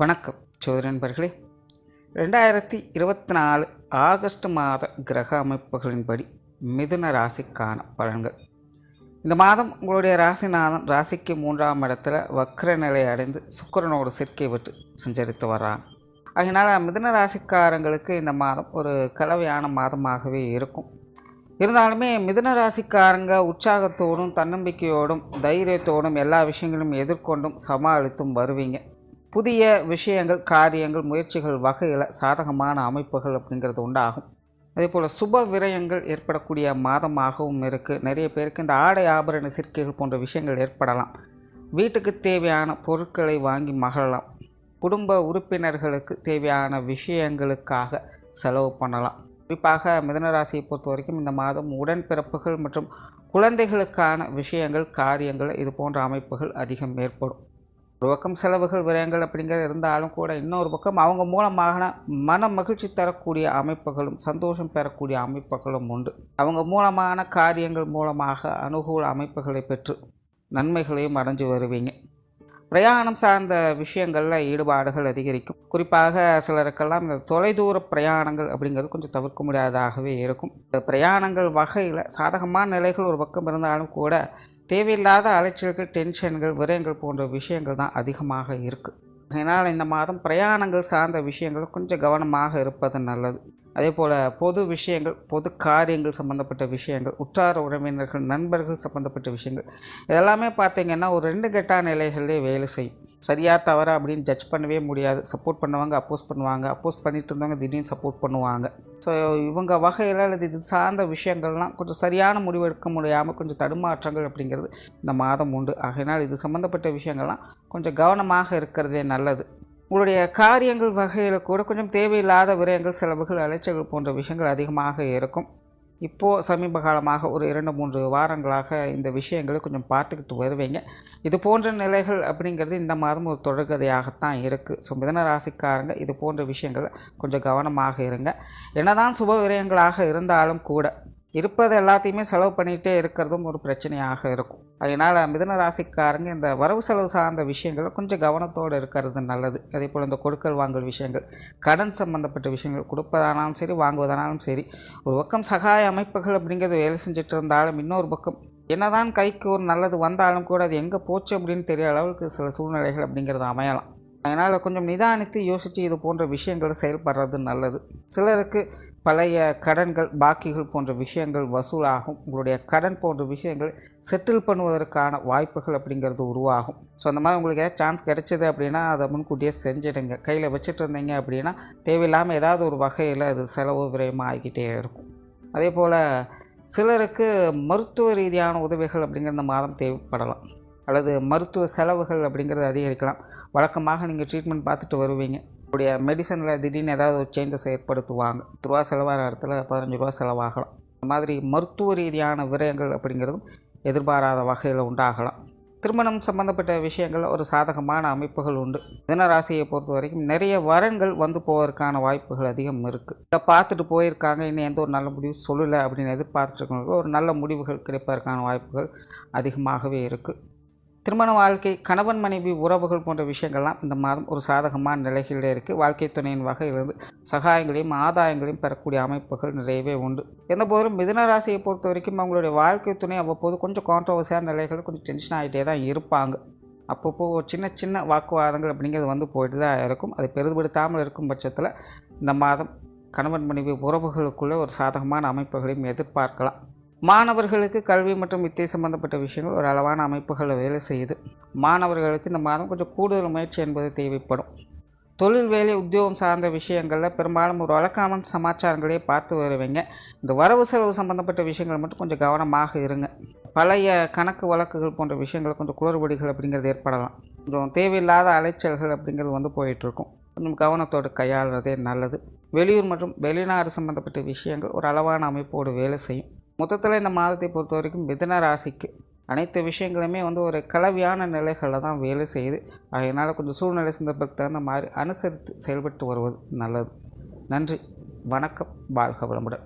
வணக்கம் சோதரன்பர்களே ரெண்டாயிரத்தி இருபத்தி நாலு ஆகஸ்ட் மாத கிரக அமைப்புகளின்படி மிதுன ராசிக்கான பலன்கள். இந்த மாதம் உங்களுடைய ராசிநாதன் ராசிக்கு மூன்றாம் இடத்துல வக்ர நிலை அடைந்து சுக்கிரனோடு சேர்க்கை விட்டு சஞ்சரித்து வர்றாங்க அதனால் மிதுன ராசிக்காரங்களுக்கு இந்த மாதம் ஒரு கலவையான மாதமாகவே இருக்கும். இருந்தாலுமே மிதுன ராசிக்காரங்க உற்சாகத்தோடும் தன்னம்பிக்கையோடும் தைரியத்தோடும் எல்லா விஷயங்களும் எதிர்கொண்டும் சமாளித்தும் வருவீங்க. புதிய விஷயங்கள் காரியங்கள் முயற்சிகள் வகையில் சாதகமான அமைப்புகள் அப்படிங்கிறது உண்டாகும். அதே போல் சுப விரயங்கள் ஏற்படக்கூடிய மாதமாகவும் இருக்குது நிறைய பேருக்கு இந்த ஆடை ஆபரண சேர்க்கைகள் போன்ற விஷயங்கள் ஏற்படலாம். வீட்டுக்கு தேவையான பொருட்களை வாங்கி மகிழலாம். குடும்ப உறுப்பினர்களுக்கு தேவையான விஷயங்களுக்காக செலவு பண்ணலாம். குறிப்பாக மிதனராசியை பொறுத்த வரைக்கும் இந்த மாதம் உடன்பிறப்புகள் மற்றும் குழந்தைகளுக்கான விஷயங்கள் காரியங்கள் இது போன்ற அமைப்புகள் அதிகம் ஏற்படும். ஒரு பக்கம் செலவுகள் விரயங்கள் அப்படிங்கிறது இருந்தாலும் கூட இன்னொரு பக்கம் அவங்க மூலமாக மன மகிழ்ச்சி தரக்கூடிய அமைப்புகளும் சந்தோஷம் பெறக்கூடிய அமைப்புகளும் உண்டு. அவங்க மூலமான காரியங்கள் மூலமாக அனுகூல அமைப்புகளை பெற்று நன்மைகளையும் அடைஞ்சு வருவீங்க. பிரயாணம் சார்ந்த விஷயங்களில் ஈடுபாடுகள் அதிகரிக்கும். குறிப்பாக சிலருக்கெல்லாம் இந்த தொலைதூர பிரயாணங்கள் அப்படிங்கிறது கொஞ்சம் தவிர்க்க முடியாததாகவே இருக்கும். இந்த பிரயாணங்கள் வகையில் சாதகமான நிலைகள் ஒரு பக்கம் இருந்தாலும் கூட தேவையில்லாத அலைச்சல்கள் டென்ஷன்கள் விரயங்கள் போன்ற விஷயங்கள் தான் அதிகமாக இருக்குது அதனால் இந்த மாதம் பிரயாணங்கள் சார்ந்த விஷயங்கள் கொஞ்சம் கவனமாக இருப்பது நல்லது. அதே போல் பொது விஷயங்கள் பொது காரியங்கள் சம்மந்தப்பட்ட விஷயங்கள் உற்றார உறவினர்கள் நண்பர்கள் சம்மந்தப்பட்ட விஷயங்கள் இதெல்லாமே பார்த்திங்கன்னா ஒரு ரெண்டு கெட்டான நிலைகளிலே வேலை செய்யும். சரியா தவறா அப்படின்னு ஜட்ஜ் பண்ணவே முடியாது. சப்போர்ட் பண்ணுவாங்க அப்போஸ் பண்ணுவாங்க. அப்போஸ் பண்ணிட்டு இருந்தவங்க திடீர்னு சப்போர்ட் பண்ணுவாங்க. ஸோ இவங்க வகையில் அல்லது இது சார்ந்த விஷயங்கள்லாம் கொஞ்சம் சரியான முடிவு எடுக்க முடியாமல் கொஞ்சம் தடுமாற்றங்கள் அப்படிங்கிறது இந்த மாதம் உண்டு. ஆகையினால் இது சம்மந்தப்பட்ட விஷயங்கள்லாம் கொஞ்சம் கவனமாக இருக்கிறதே நல்லது. உங்களுடைய காரியங்கள் வகையில் கூட கொஞ்சம் தேவையில்லாத விரயங்கள் செலவுகள் அலைச்சல்கள் போன்ற விஷயங்கள் அதிகமாக இருக்கும். இப்போது சமீப காலமாக ஒரு இரண்டு மூன்று வாரங்களாக இந்த விஷயங்களை கொஞ்சம் பார்த்துக்கிட்டு வருவீங்க. இது போன்ற நிலைகள் அப்படிங்கிறது இந்த மாதம் ஒரு தொடர்கதையாகத்தான் இருக்குது ஸோ மிதன ராசிக்காரங்க இது போன்ற விஷயங்களை கொஞ்சம் கவனமாக இருங்க. என்னதான் சுப விரயங்களாக இருந்தாலும் கூட இருப்பது எல்லாத்தையுமே செலவு பண்ணிகிட்டே இருக்கிறதும் ஒரு பிரச்சனையாக இருக்கும். அதனால் மிதன ராசிக்காரங்க இந்த வரவு செலவு சார்ந்த விஷயங்களை கொஞ்சம் கவனத்தோடு இருக்கிறது நல்லது. அதே போல் இந்த கொடுக்கல் வாங்கல் விஷயங்கள் கடன் சம்பந்தப்பட்ட விஷயங்கள் கொடுப்பதானாலும் சரி வாங்குவதானாலும் சரி ஒரு பக்கம் சகாய அமைப்புகள் அப்படிங்கிறது வேலை செஞ்சுட்டு இருந்தாலும் இன்னொரு பக்கம் என்னதான் கைக்கு ஒரு நல்லது வந்தாலும் கூட அது எங்கே போச்சு அப்படின்னு தெரிய அளவுக்கு சில சூழ்நிலைகள் அப்படிங்கிறது அமையலாம். அதனால் கொஞ்சம் நிதானித்து யோசித்து இது போன்ற விஷயங்கள் செயல்படுறது நல்லது. சிலருக்கு பழைய கடன்கள் பாக்கிகள் போன்ற விஷயங்கள் வசூலாகும். உங்களுடைய கடன் போன்ற விஷயங்கள் செட்டில் பண்ணுவதற்கான வாய்ப்புகள் அப்படிங்கிறது உருவாகும். ஸோ அந்த மாதிரி உங்களுக்கு ஏதாவது சான்ஸ் கிடைச்சிது அப்படின்னா அதை முன்கூட்டியே செஞ்சிடுங்க. கையில் வச்சுட்டு இருந்தீங்க அப்படின்னா தேவையில்லாமல் ஏதாவது ஒரு வகையில் அது செலவு விரயமாக ஆகிக்கிட்டே இருக்கும். அதே போல் சிலருக்கு மருத்துவ ரீதியான உதவிகள் அப்படிங்கிற இந்த மாதம் தேவைப்படலாம். அல்லது மருத்துவ செலவுகள் அப்படிங்கிறது அதிகரிக்கலாம். வழக்கமாக நீங்கள் ட்ரீட்மெண்ட் பார்த்துட்டு வருவீங்க. உங்களுடைய மெடிசனில் திடீர்னு ஏதாவது ஒரு சேஞ்சஸ் ஏற்படுத்துவாங்க. பத்து ரூபா செலவாகிற இடத்துல பதினஞ்சு ரூபா செலவாகலாம். இந்த மாதிரி மருத்துவ ரீதியான விரயங்கள் அப்படிங்கிறதும் எதிர்பாராத வகையில் உண்டாகலாம். திருமணம் சம்பந்தப்பட்ட விஷயங்கள் ஒரு சாதகமான அமைப்புகள் உண்டு. தினராசியை பொறுத்த வரைக்கும் நிறைய வரன்கள் வந்து போவதற்கான வாய்ப்புகள் அதிகம் இருக்குது இதை பார்த்துட்டு போயிருக்காங்க இன்னும் எந்த ஒரு நல்ல முடிவு சொல்லலை அப்படின்னு எதிர்பார்த்துட்டு இருக்கவங்களுக்கு ஒரு நல்ல முடிவுகள் கிடைப்பதற்கான வாய்ப்புகள் அதிகமாகவே இருக்குது திருமண வாழ்க்கை கணவன் மனைவி உறவுகள் போன்ற விஷயங்கள்லாம் இந்த மாதம் ஒரு சாதகமான நிலைகளில் இருக்குது வாழ்க்கை துணையின் வகையிலிருந்து சகாயங்களையும் ஆதாயங்களையும் பெறக்கூடிய அமைப்புகள் நிறையவே உண்டு. எந்த போதிலும் மிதுன ராசியை பொறுத்த வரைக்கும் அவங்களுடைய வாழ்க்கை துணை அவ்வப்போது கொஞ்சம் கான்ட்ரவர்சியான நிலைகள் கொஞ்சம் டென்ஷன் ஆகிட்டே தான் இருப்பாங்க. அப்பப்போ சின்ன சின்ன வாக்குவாதங்கள் அப்படிங்கிறது வந்து போயிட்டு தான் இருக்கும். அதை பெரிதுபடுத்தாமல் இருக்கும் பட்சத்தில் இந்த மாதம் கணவன் மனைவி உறவுகளுக்குள்ளே ஒரு சாதகமான அமைப்புகளையும் எதிர்பார்க்கலாம். மாணவர்களுக்கு கல்வி மற்றும் வித்தை சம்பந்தப்பட்ட விஷயங்கள் ஒரு அளவான அமைப்புகளில் வேலை செய்யுது. மாணவர்களுக்கு இந்த மாதம் கொஞ்சம் கூடுதல் முயற்சி என்பது தேவைப்படும். தொழில் வேலை உத்தியோகம் சார்ந்த விஷயங்களில் பெரும்பாலும் ஒரு வழக்கான சமாச்சாரங்களே பார்த்து வருவீங்க. இந்த வரவு செலவு சம்பந்தப்பட்ட விஷயங்கள் மட்டும் கொஞ்சம் கவனமாக இருங்க. பழைய கணக்கு வழக்குகள் போன்ற விஷயங்கள் கொஞ்சம் குளறுபடிகள் அப்படிங்கிறது ஏற்படலாம். கொஞ்சம் தேவையில்லாத அலைச்சல்கள் அப்படிங்கிறது வந்து போயிட்டுருக்கும். கொஞ்சம் கவனத்தோடு கையாளுறதே நல்லது. வெளியூர் மற்றும் வெளிநாடு சம்பந்தப்பட்ட விஷயங்கள் ஒரு அளவான அமைப்போடு வேலை செய்யும். மொத்தத்தில் இந்த மாதத்தை பொறுத்த வரைக்கும் மிதன ராசிக்கு அனைத்து விஷயங்களுமே வந்து ஒரு கலவையான நிலைகளில் தான் வேலை செய்யுது. அதனால் கொஞ்சம் சூழ்நிலை சந்தர்ப்பத்துக்கு தகுந்த மாதிரி அனுசரித்து செயல்பட்டு வருவது நல்லது. நன்றி. வணக்கம். வாழ்க வளமுடன்.